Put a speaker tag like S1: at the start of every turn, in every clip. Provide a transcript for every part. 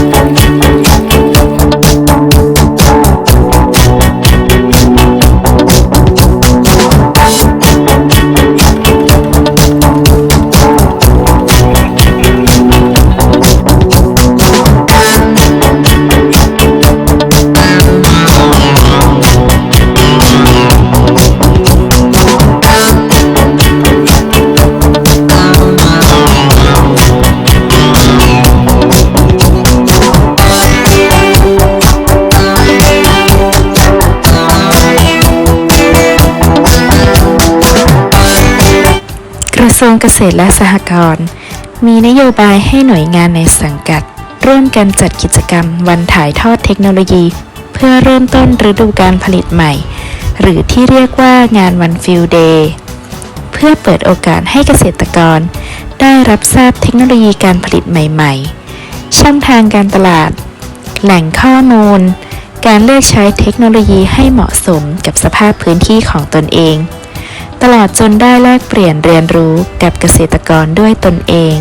S1: Thank you. กระทรวงเกษตรและสหกรณ์มีนโยบายให้หน่วยงานในสังกัด ร่วมกันจัดกิจกรรมวันถ่ายทอดเทคโนโลยี เพื่อเริ่มต้นฤดูการผลิตใหม่ หรือที่เรียกว่างานวันฟิลเดย์เพื่อเปิดโอกาสให้เกษตรกร ได้รับทราบเทคโนโลยีการผลิตใหม่ๆ ช่องทางการตลาด แหล่งข้อมูล การเลือกใช้เทคโนโลยีให้เหมาะสมกับสภาพพื้นที่ของตนเอง ตลอดจนได้แลกเปลี่ยนเรียนรู้กับเกษตรกรด้วยตนเอง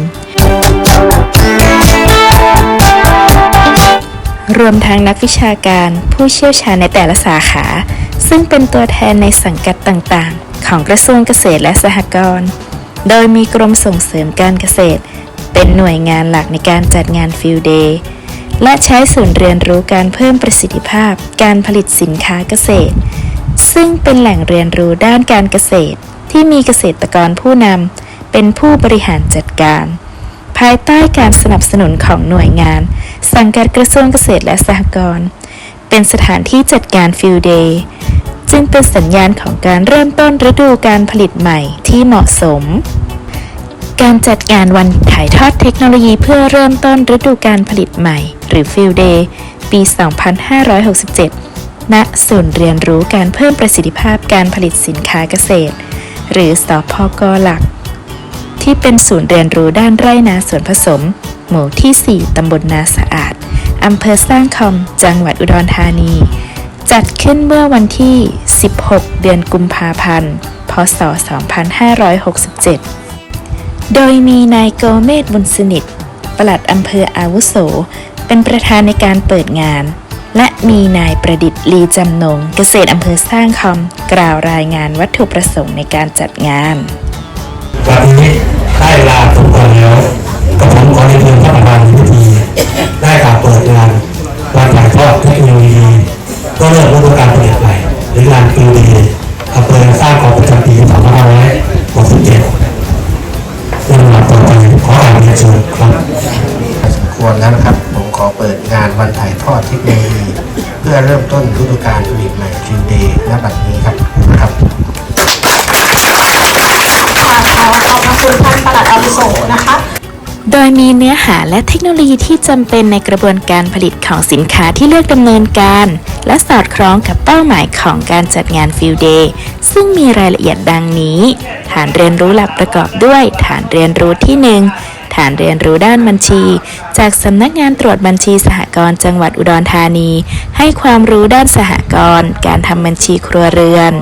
S1: รวมทั้งนักวิชาการผู้เชี่ยวชาญในแต่ละสาขา ซึ่งเป็นตัวแทนในสังกัดต่างๆ ของกระทรวงเกษตรและสหกรณ์โดยมีกรมส่งเสริมการเกษตร เป็นหน่วยงานหลักในการจัดงานฟิลเดย์และใช้ศูนย์เรียนรู้การเพิ่มประสิทธิภาพ การผลิตสินค้าเกษตร ซึ่งเป็นแหล่งเรียนรู้ด้านการเกษตร ที่มีเกษตรกรผู้นำเป็นผู้บริหารจัดการ ภายใต้การสนับสนุนของหน่วยงาน สังกัดกระทรวงเกษตรและสหกรณ์เป็นสถานที่จัดการฟิลเดย์จึงเป็นสัญญาณของการเริ่มต้นฤดูการผลิตใหม่ที่เหมาะสม การจัดงานวันถ่ายทอดเทคโนโลยีเพื่อเริ่มต้นฤดูการผลิตใหม่ หรือฟิลเดย์ปี 2567 ณศูนย์เรียนรู้การเพิ่มประสิทธิภาพการผลิตสินค้าเกษตร หรือสพกหลัก ที่เป็นศูนย์เรียนรู้ด้านไร่นาสวนผสม หมู่ที่ 4 ตำบลนาสะอาด อำเภอสร้างคอม จังหวัดอุดรธานี จัดขึ้นเมื่อวันที่ 16 เดือนกุมภาพันธ์ พศ 2567 โดยมีนายโกเมศบุญสนิทปลัดอำเภออาวุโส เป็นประธานในการเปิดงาน และมีนายประดิษฐ์ลีจำนง เกษตรอำเภอสร้างคอมกล่าวรายงานวัตถุประสงค์ในการจัดงาน
S2: วันนี้ได้ลาสมคนแล้วกับผมขอเรียนเชิญท่านประธานในพิธีได้กล่าวเปิดงานวันถ่ายทอดเทคโนโลยี อเปิด
S3: งานวันถ่ายทอดเทคโนโลยีเพื่อเริ่มต้นฤดูกาลผลิตใหม่ฟิวเดย์ณบัดนี้ครับครับ
S4: ค่ะขอขอบพระคุณท่านปลัดอาวุโสนะคะ
S1: โดยมีเนื้อหาและเทคโนโลยีที่จำเป็นในกระบวนการผลิตของสินค้าที่เลือกดำเนินการ และสอดคล้องกับเป้าหมายของการจัดงานฟิลเดย์ซึ่งมีรายละเอียดดังนี้ ฐานเรียนรู้หลักประกอบด้วย ฐานเรียนรู้ที่1ฐานเรียนรู้ด้านบัญชี จากสำนักงานตรวจบัญชีสหกรณ์จังหวัดอุดรธานี ให้ความรู้ด้านสหกรณ์การทำบัญชีครัวเรือน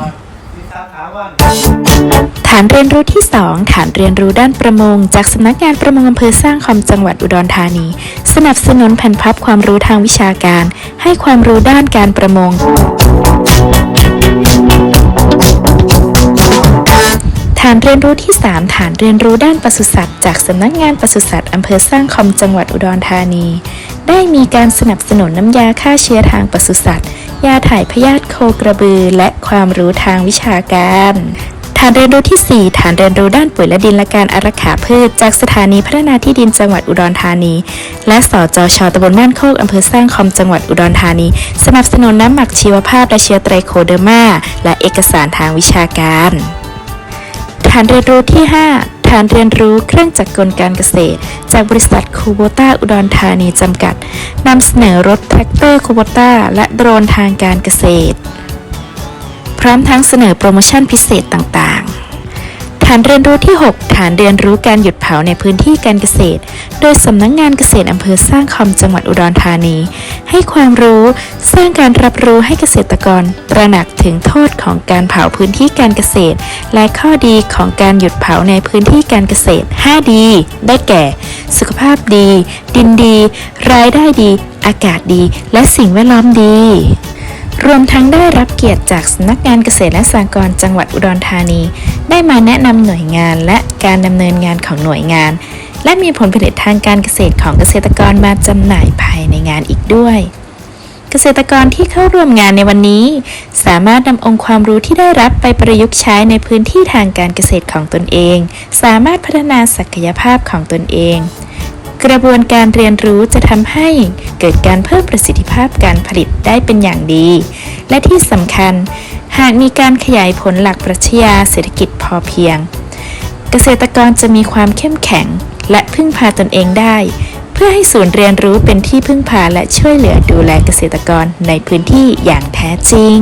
S1: ฐานเรียนรู้ที่ 2 ฐานเรียนรู้ด้านประมง จากสำนักงานประมงอำเภอสร้างคอมจังหวัดอุดรธานี สนับสนุนแผ่นพับความรู้ทางวิชาการ ให้ความรู้ด้านการประมงานเรียนรู้ที่ 3 ฐานเรียนรู้ด้านปศุสัตว์จากสำนักงานปศุสัตว์อำเภอสร้างคอมจังหวัดอุดรธานี ได้มีการสนับสนุนน้ำยาฆ่าเชื้อทางปศุสัตว์ ยาถ่ายพยาธิโคกระบือ และความรู้ทางวิชาการ ฐานเรียนรู้ที่ 4 ฐานเรียนรู้ด้านปุ๋ยและดินและการอารักขาพืช จากสถานีพัฒนาที่ดินจังหวัดอุดรธานี และสจชตำบลบ้านโคกอำเภอสร้างคอมจังหวัดอุดรธานี สนับสนุนน้ำหมักชีวภาพและเชื้อไตรโคเดอร์มาและเอกสารทางวิชาการ ฐานเรียนรู้ที่ 5 ฐานเรียนรู้เครื่องจักรกลการเกษตร จากบริษัทคูโบต้าอุดรธานีจำกัดนำเสนอรถแทรกเตอร์คูโบต้าและโดรนทางการเกษตร พร้อมทั้งเสนอโปรโมชั่นพิเศษต่างๆ ฐานเรียนรู้ที่ 6 ฐานเรียนรู้การหยุดเผาในพื้นที่การเกษตร โดยสำนักงงานเกษตรอำเภอสร้างคอมจังหวัดอุดรธานี ให้ความรู้สร้างการรับรู้ให้เกษตรกร ตระหนักถึงโทษของการเผาพื้นที่การเกษตร และข้อดีของการหยุดเผาในพื้นที่การเกษตร5ดีได้แก่ สุขภาพดี ดินดี รายได้ดี อากาศดี และสิ่งแวดล้อมดีรวมทั้งได้รับเกียรติจากสำนักงานเกษตรและสหกรณ์จังหวัดอุดรธานี ได้มาแนะนำหน่วยงานและการดำเนินงานของหน่วยงาน และมีผลผลิตทางการเกษตรของเกษตรกรมาจำหน่ายภายในงานอีกด้วย เกษตรกรที่เข้าร่วมงานในวันนี้ สามารถนำองค์ความรู้ที่ได้รับไปประยุกต์ใช้ในพื้นที่ทางการเกษตรของตนเอง สามารถพัฒนาศักยภาพของตนเอง กระบวนการเรียนรู้จะทำให้เกิดการเพิ่มประสิทธิภาพการผลิตได้เป็นอย่างดี และที่สำคัญ หากมีการขยายผลหลักปรัชญาเศรษฐกิจพอเพียง เกษตรกรจะมีความเข้มแข็งและพึ่งพาตนเองได้ เพื่อให้ศูนย์เรียนรู้เป็นที่พึ่งพาและช่วยเหลือดูแลเกษตรกรในพื้นที่อย่างแท้จริง